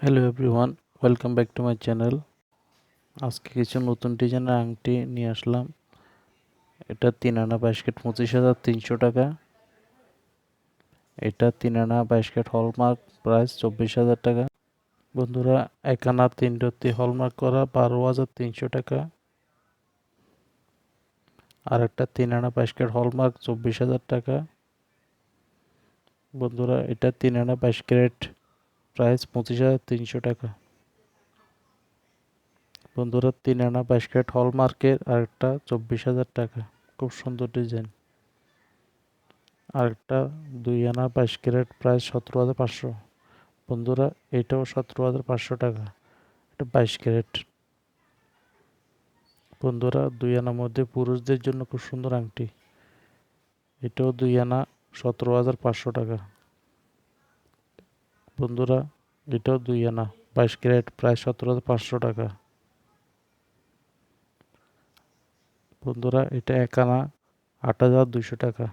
Hello everyone welcome back to my channel আজকে কিছু নতুন ডিজাইনের আংটি নিয়ে আসলাম। এটা তিন আনা বাইশ কেট পঁচিশ হাজার তিনশো টাকা। এটা তিন আনা বাইশ কেট হলমার্ক প্রাইস চব্বিশ হাজার টাকা। বন্ধুরা, এক আনা তিন রত্তি হলমার্ক করা বারো হাজার তিনশো টাকা। আর একটা তিন আনা বাইশ কেট হলমার্ক চব্বিশ হাজার টাকা। বন্ধুরা, এটা তিন আনা বাইশ ক্যারেট প্রাইস পঁচিশ হাজার তিনশো টাকা। বন্ধুরা, তিন আনা ক্যারেট হলমার্কের আরেকটা চব্বিশ হাজার টাকা। খুব সুন্দর ডিজাইন আরেকটা দুই আনা বাইশ ক্যারেট প্রাইস সতেরো হাজার পাঁচশো। বন্ধুরা, এটাও সতেরো হাজার পাঁচশো টাকা। এটা বাইশ ক্যারেট বন্ধুরা, দুই আনার মধ্যে পুরুষদের জন্য খুব সুন্দর আংটি। এটাও দুই আনা সতেরো হাজার পাঁচশো টাকা। বন্ধুরা এটাও দুই আনা, বাইশ ক্যারেট, প্রায় সতেরো পাঁচশো টাকা। বন্ধুরা, এটা এক আনা, আট হাজার দুশো টাকা।